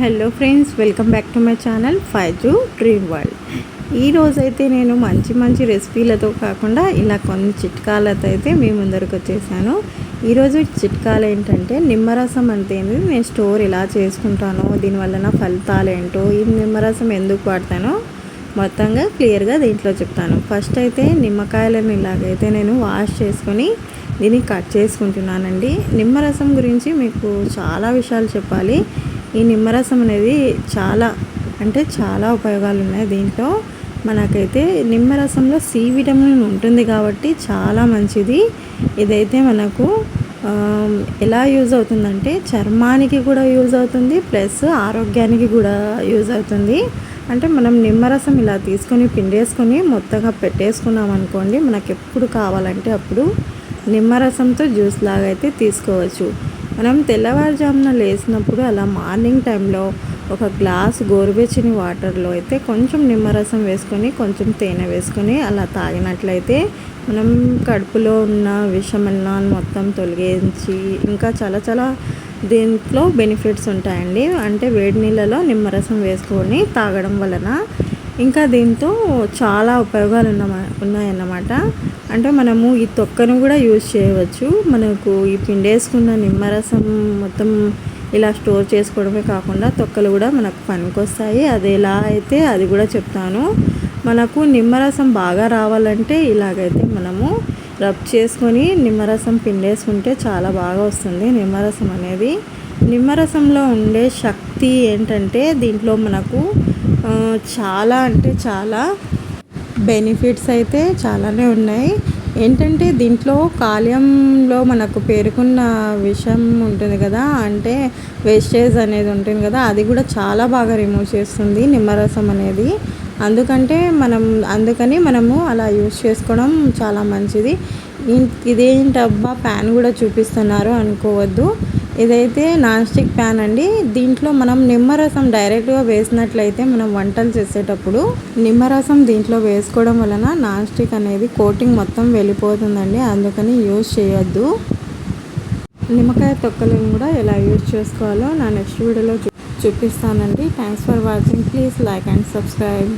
Hello friends welcome back to my channel five zoo dream world. ఈరోజైతే నేను మంచి మంచి రెసిపీలతో కాకుండా ఇలా కొన్ని చిట్కాలతో అయితే మీ ముందరకు వచ్చేసాను. ఈరోజు చిట్కాలు ఏంటంటే నిమ్మరసం అంటే నేను స్టోర్ ఎలా చేసుకుంటానో దీనివల్ల నా ఫలితాలు ఏంటో ఈ నిమ్మరసం ఎందుకు వాడతానో మొత్తంగా క్లియర్గా దీంట్లో చెప్తాను. ఫస్ట్ అయితే నిమ్మకాయలను ఇలాగైతే నేను వాష్ చేసుకొని దీన్ని కట్ చేసుకుంటున్నానండి. నిమ్మరసం గురించి మీకు చాలా విషయాలు చెప్పాలి. ఈ నిమ్మరసం అనేది చాలా అంటే చాలా ఉపయోగాలు ఉన్నాయి దీంట్లో. మనకైతే నిమ్మరసంలో సి విటమిన్ ఉంటుంది కాబట్టి చాలా మంచిది. ఇదైతే మనకు ఎలా యూజ్ అవుతుందంటే చర్మానికి కూడా యూజ్ అవుతుంది ప్లస్ ఆరోగ్యానికి కూడా యూజ్ అవుతుంది. అంటే మనం నిమ్మరసం ఇలా తీసుకొని పిండేసుకొని మొత్తంగా పెట్టేసుకున్నాం అనుకోండి మనకు ఎప్పుడు కావాలంటే అప్పుడు నిమ్మరసంతో జ్యూస్ లాగా అయితే తీసుకోవచ్చు. మనం తెల్లవారుజామున లేచినప్పుడు అలా మార్నింగ్ టైంలో ఒక గ్లాస్ గోరువెచ్చని వాటర్లో అయితే కొంచెం నిమ్మరసం వేసుకొని కొంచెం తేనె వేసుకొని అలా తాగినట్లయితే మనం కడుపులో ఉన్న విషమల్నాలు మొత్తం తొలగించి ఇంకా చాలా చాలా దీంట్లో బెనిఫిట్స్ ఉంటాయండి. అంటే వేడి నీళ్ళలో నిమ్మరసం వేసుకొని తాగడం వలన ఇంకా దీంతో చాలా ఉపయోగాలు ఉన్న ఉన్నాయన్నమాట. అంటే మనము ఈ తొక్కను కూడా యూజ్ చేయవచ్చు. మనకు ఈ పిండేసుకున్న నిమ్మరసం మొత్తం ఇలా స్టోర్ చేసుకోవడమే కాకుండా తొక్కలు కూడా మనకు పనికొస్తాయి. అది ఎలా అయితే అది కూడా చెప్తాను. మనకు నిమ్మరసం బాగా రావాలంటే ఇలాగైతే మనము రబ్ చేసుకొని నిమ్మరసం పిండేసుకుంటే చాలా బాగా వస్తుంది నిమ్మరసం అనేది. నిమ్మరసంలో ఉండే శక్తి ఏంటంటే దీంట్లో మనకు చాలా అంటే చాలా. బెనిఫిట్స్ అయితే చాలానే ఉన్నాయి. ఏంటంటే దీంట్లో కాలియంలో మనకు పేరుకున్న విషయం ఉంటుంది కదా అంటే వేస్టేజ్ అనేది ఉంటుంది కదా అది కూడా చాలా బాగా రిమూవ్ చేస్తుంది నిమ్మరసం అనేది. అందుకంటే మనం అందుకని మనము అలా యూస్ చేసుకోవడం చాలా మంచిది. ఇదేంటబ్బా ప్యాన్ కూడా చూపిస్తున్నారు అనుకోవద్దు. ఇదైతే నాన్ స్టిక్ ప్యాన్ అండి. దీంట్లో మనం నిమ్మరసం డైరెక్ట్గా వేసినట్లయితే మనం వంటలు చేసేటప్పుడు నిమ్మరసం దీంట్లో వేసుకోవడం వలన నాన్ స్టిక్ అనేది కోటింగ్ మొత్తం వెళ్ళిపోతుందండి. అందుకని యూజ్ చేయొద్దు. నిమ్మకాయ తొక్కలను కూడా ఎలా యూజ్ చేసుకోవాలో నా నెక్స్ట్ వీడియోలో చూపిస్తానండి. Thanks for watching please like and subscribe